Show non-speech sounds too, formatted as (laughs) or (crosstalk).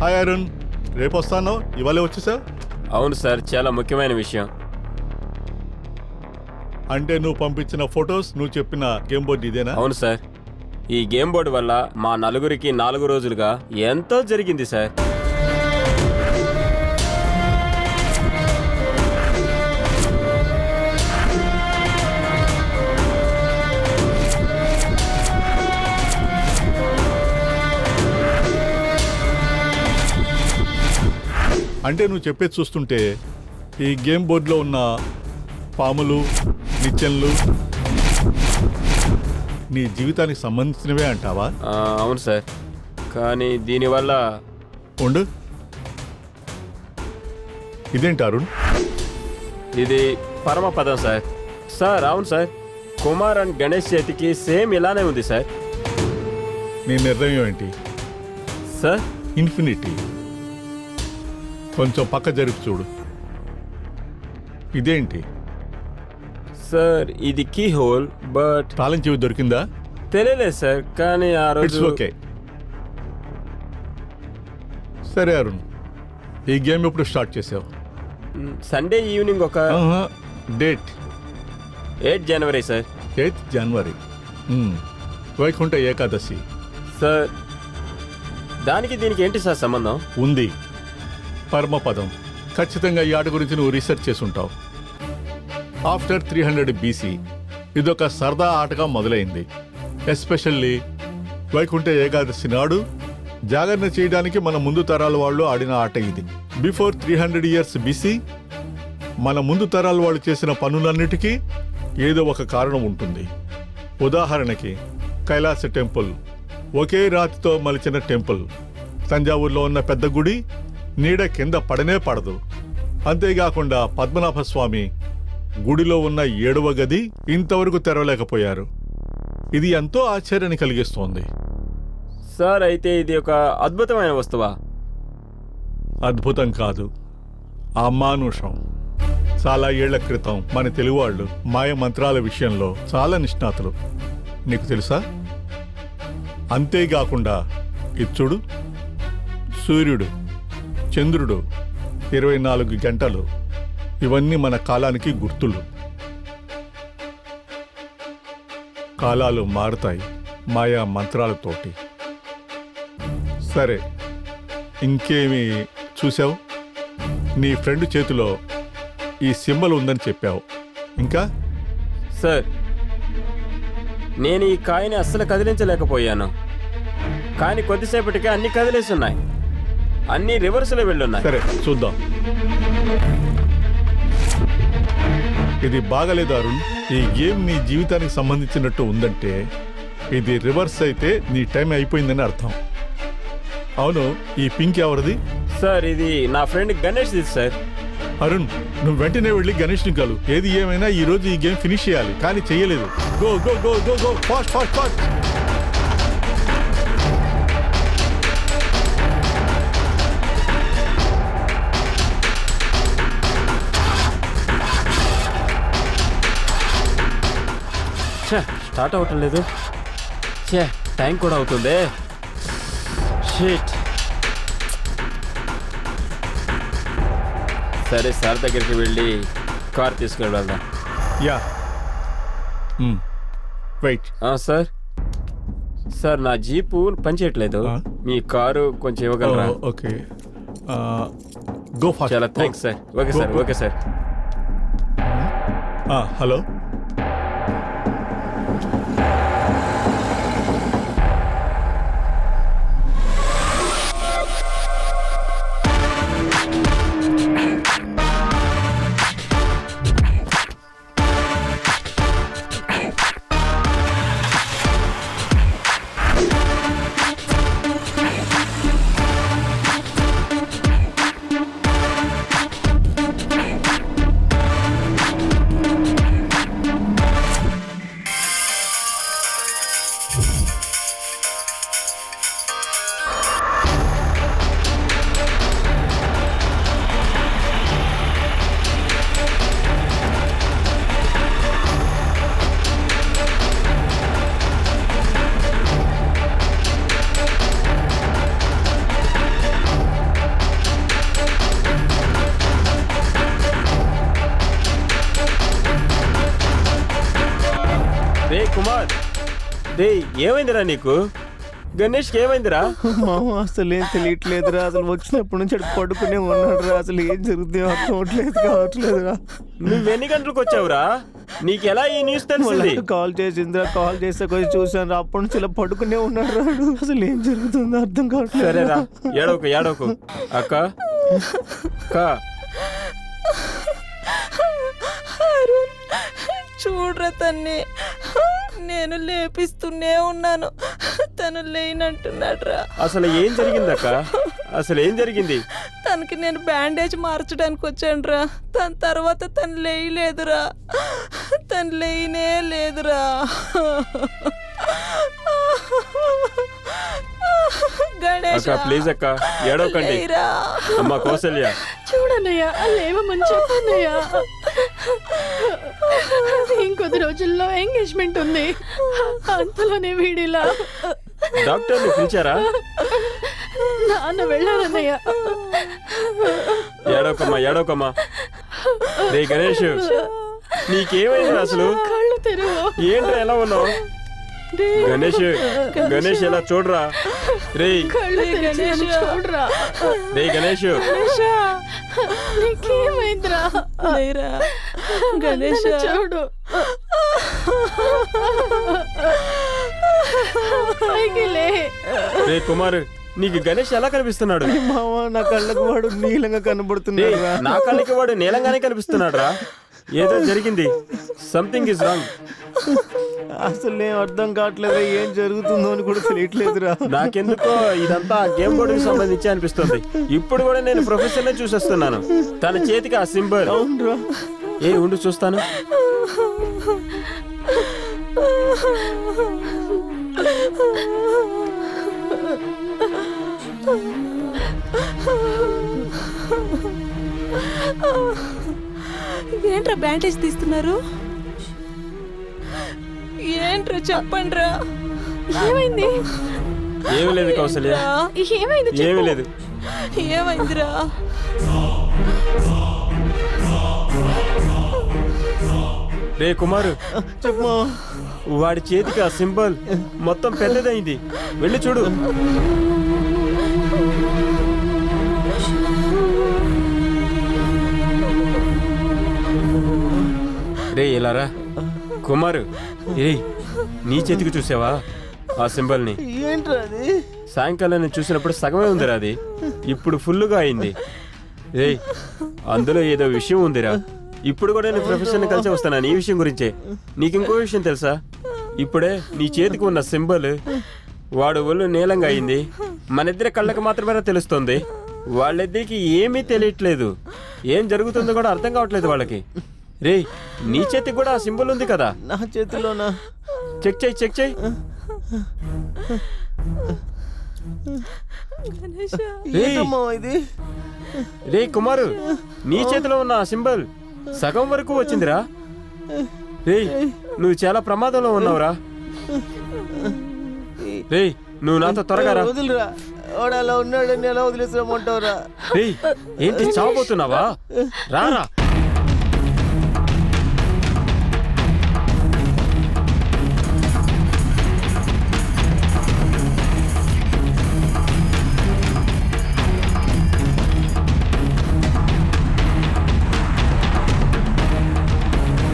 Hi Arun రేపు వస్తాను? ఇవాళ వచ్చేసావు అవును సార్ చాలా ముఖ్యమైన విషయం. అంటే నువ్వు పంపించిన ఫొటోస్ నువ్వు చెప్పిన గేమ్ బోర్డు ఇదేనా? అవును సార్. ఈ గేమ్ బోర్డు వల్ల మా నలుగురికి నాలుగు రోజులుగా ఎంతో జరిగింది సార్. అంటే నువ్వు చెప్పేది చూస్తుంటే ఈ గేమ్ బోర్డులో ఉన్న పాములు నిచ్చెనలు నీ జీవితానికి సంబంధించినవే అంటావా? ఆ, అవును సార్. కానీ దీనివల్ల ఉండు. ఇదేంటి అరుణ్? ఇది పరమపదం సార్. సార్ అవును సార్. కుమార్ అండ్ గణేష్ చేతికి సేమ్ ఇలానే ఉంది సార్. నీ నిర్ణయం ఏంటి? సార్? ఇన్ఫినిటీ. కొంచెం పక్క జరిపి చూడు. ఇదేంటి? సార్ ఇది కీ హోల్ బట్ తాళం చెవి దొరికిందా? తెలియలేదు సార్ కానీ ఆ ఇట్స్ రోజు ఓకే సరే అరుణ్. ఈ గేమ్ ఎప్పుడు స్టార్ట్ చేసావు? మ్, సండే ఈవినింగ్ ఒక డేట్. ఎయిట్ జనవరి సార్. ఎయిత్ జనవరి. వైకుంఠ ఏకాదశి. సార్ దానికి దీనికి ఏంటి సార్ సంబంధం? ఉంది. పరమపదం. ఖచ్చితంగా ఈ ఆట గురించి నువ్వు రీసెర్చ్ చేసి ఉంటావు ఆఫ్టర్ త్రీ హండ్రెడ్ బీసీ ఇదొక సరదా ఆటగా మొదలైంది. ఎస్పెషల్లీ వైకుంఠ ఏకాదశి నాడు జాగరణ చేయడానికి మన ముందు తరాల వాళ్ళు ఆడిన ఆట ఇది. Before three hundred years BC మన ముందు తరాల వాళ్ళు చేసిన పనులన్నిటికీ ఏదో ఒక కారణం ఉంటుంది. ఉదాహరణకి కైలాస టెంపుల్ ఒకే రాతితో మలిచిన టెంపుల్. తంజావూరులో ఉన్న పెద్ద గుడి నీడ కింద పడనే పడదు. అంతేకాకుండా పద్మనాభ స్వామి గుడిలో ఉన్న ఏడవ గది ఇంతవరకు తెరవలేకపోయారు. ఇది ఎంతో ఆశ్చర్యాన్ని కలిగిస్తోంది. సార్ అయితే ఇది ఒక అద్భుతమైన వస్తువా? అద్భుతం కాదు. అమానుషం చాలా ఏళ్ళ క్రితం మన తెలుగువాళ్ళు మాయ మంత్రాల విషయంలో చాలా నిష్ణాతులు. నీకు తెలుసా? అంతేకాకుండా ఇది చూడు సూర్యుడు చంద్రుడు ఇరవై నాలుగు గంటలు. ఇవన్నీ మన కాలానికి గుర్తులు. కాలాలు మారుతాయి మాయా మంత్రాలతోటి. సరే ఇంకేమి చూసావు నీ ఫ్రెండ్ చేతిలో ఈ సింబల్ ఉందని చెప్పావు. ఇంకా? సార్ నేను ఈ కాయని అస్సలు కదిలించలేకపోయాను. కానీ కొద్దిసేపటికే అన్ని కదిలేస్తున్నాయి అన్ని రివర్స్లో వెళ్ళున్నాయి. సరే చూద్దాం. ఇది బాగలేదు అరుణ్. ఈ గేమ్ నీ జీవితానికి సంబంధించినట్టు ఉందంటే ఇది రివర్స్ అయితే నీ టైం అయిపోయిందని అర్థం. అవును ఈ పింక్ ఎవరిది? సార్ ఇది నా ఫ్రెండ్ గణేష్ ఇది సార్. అరుణ్ నువ్వు వెంటనే వెళ్ళి గణేష్ని కలు. ఏది ఏమైనా ఈ రోజు ఈ గేమ్ ఫినిష్ చేయాలి. కానీ చెయ్యలేదు. Go go go go go fast fast fast start అవటం లేదు. ఛే టైం కూడా అవుతుంది. షీట్. సరే సార్ దగ్గరికి వెళ్ళి కార్ తీసుకుని వెళ్దాం. యా. వెయిట్. సార్. సార్ నా జీపు పనిచేయట్లేదు? మీ కారు కొంచెం ఇవ్వగలరా? ఓకే. Go fast. చాలా thanks sir. Okay sir okay sir. Hello. రే ఏమైందిరా నీకు? గణేష్కి ఏమైందిరా? మామ అసలు ఏం తెలియట్లేదురా. అసలు వచ్చినప్పటి నుంచి అటు పడుకునే ఉన్నాడు రా అసలు ఏం జరుగుతుందో అర్థం అవట్లేదు కావట్లేదురా. నువ్వు ఎన్ని గంటలకు వచ్చావురా? నీకు ఎలా ఈ న్యూస్ తెలిసింది? కాల్ చేసిందిరా. కాల్ చేస్తే కొంచెం చూసాను రా అప్పటి నుంచి ఇలా పడుకునే ఉన్నాడు రాడు అసలు ఏం జరుగుతుందో అర్థం కావట్లేదు సరేరా ఏడవకు ఏడవకు. అక్క అక్క. చూడరా తన్ని. నేను లేపిస్తూనే ఉన్నాను. తను లేనంటున్నాడ్రా. అసలు ఏం జరిగింది అక్క అసలు ఏం జరిగింది? తనకి నేను బ్యాండేజ్ మార్చడానికి వచ్చానురా. తన తర్వాత తను లేయలేదురా. తను లేయనే లేదురా. గణేష్ అక్క ప్లీజ్ అక్క ఏడవకండి. అమ్మ కౌసల్య. చూడన్నయ్యా లేవమని చెప్పన్నయ్యా ఇంకొద్ది రోజుల్లో ఎంగేజ్మెంట్ ఉంది. అంతలోనే వీడిలా. డాక్టర్ని పిలిచారా? నాన్న వెళ్ళారన్నయ్య. ఏడవకమ్మా ఏడవకమ్మా రే గణేష్ నీకేమైంది అసలు? కళ్ళు తెరువు. ఏంట్రా ఎలా ఉన్నావు? గణేష్ గణేష్. ఎలా చూడరా? రే చూడరా. రే గణేష్. గణేషా. నీకేమైందిరా? లేరా. గణేష. చూడు. పైకి లే. రే కుమార్ నీకు గణేష్ ఎలా కనిపిస్తున్నాడు? మామ నా కళ్ళకు వాడు నీలంగా కనబడుతున్నాడు నా కళ్ళకి వాడు నీలంగానే కనిపిస్తున్నాడు రా ఏదో జరిగింది. సంథింగ్ ఇస్ రాంగ్ అసలు ఏం అర్థం కావట్లేదు ఏం జరుగుతుందో అని కూడా తెలియట్లేదురా. నాకెందుకో ఇదంతా గేమ్ బోర్డుకి సంబంధించి అనిపిస్తుంది. ఇప్పుడు కూడా నేను ప్రొఫెసర్ చూసేస్తున్నాను. తన చేతికి ఆ సింబల్. ఏ ఉండు చూస్తాను. (laughs) ఏంట్రా బ్యాండేజ్ తీస్తున్నారు? ఏంట్రా చెప్పండిరా? ఏమైంది? ఏమీ లేదు కౌసల్య. ఏమైంది చెప్పు. ఏమీ లేదు. ఏమైందిరా? రే కుమారు చెప్పు వాడి చేతికి ఆ సింబల్ మొత్తం పెద్దదైంది. వెళ్ళి చూడు. రే ఇలారా కుమారు రే నీ చేతికి చూసావా ఆ సింబల్ని? ఏంట్రా అది? సాయంకాలం నేను చూసినప్పుడు సగమే ఉందిరా అది. ఇప్పుడు ఫుల్గా అయింది. రే అందులో ఏదో విషయం ఉందిరా. ఇప్పుడు కూడా నేను ప్రొఫెషన్ కలిసి వస్తాను ఈ విషయం గురించే? నీకు ఇంకో విషయం తెలుసా? ఇప్పుడే నీ చేతికి ఉన్న సింబల్ వాడు ఒళ్ళు నీలంగా అయింది. మన ఇద్దరి కళ్ళకి మాత్రమే తెలుస్తుంది. వాళ్ళిద్దరికి ఏమీ తెలియట్లేదు. ఏం జరుగుతుందో కూడా అర్థం కావట్లేదు వాళ్ళకి. రే నీ చేతికి కూడా ఆ సింబల్ ఉంది కదా? నా చేతిలోనా? చెక్ చేయి చెక్ చేయి. గణేష రేయ్. ఏంటమ్మా ఇది? రే కుమారు నీ చేతిలో ఉన్న ఆ సింబల్ సగం వరకు వచ్చిందిరా. రే నువ్వు చాలా ప్రమాదంలో ఉన్నావురా. రే నువ్వు నాతో త్వరగా రా. వదిలిరా. వాడు అలా ఉన్నాడని ఎలా వదిలేసామంటావురా రే ఏంటి చావబోతున్నావా? రారా.